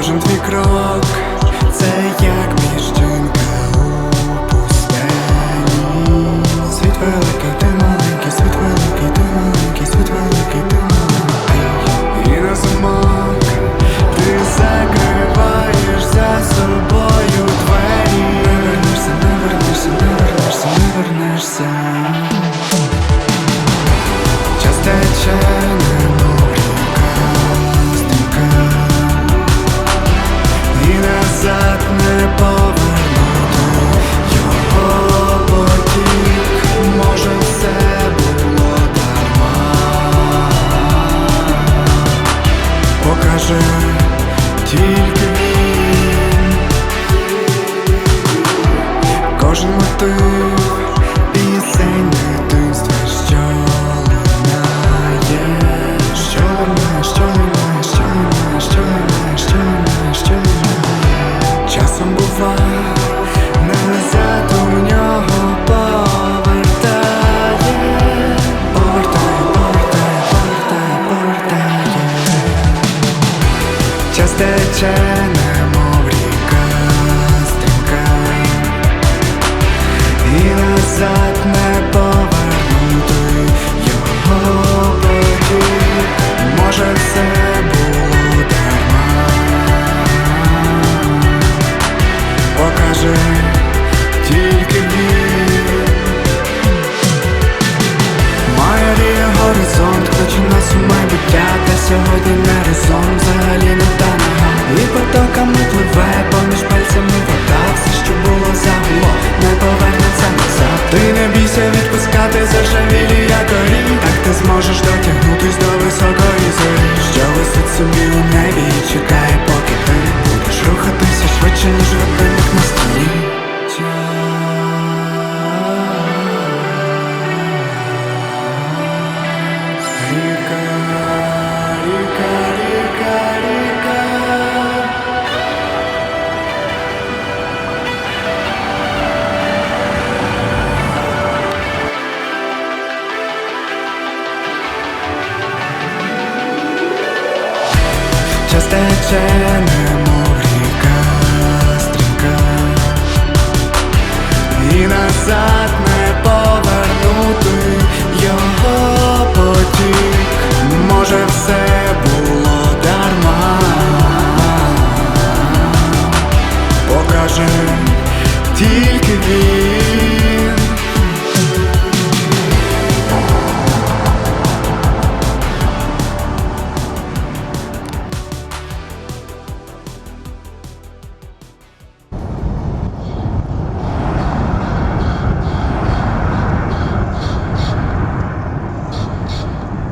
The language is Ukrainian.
Кожен твій крок це як. назад не повернути його потік, може все було дарма, покажи тільки він, кожен мотив назад немов ріка стрімка. І назад не повернути його потік, може все було дарма, покаже тільки він.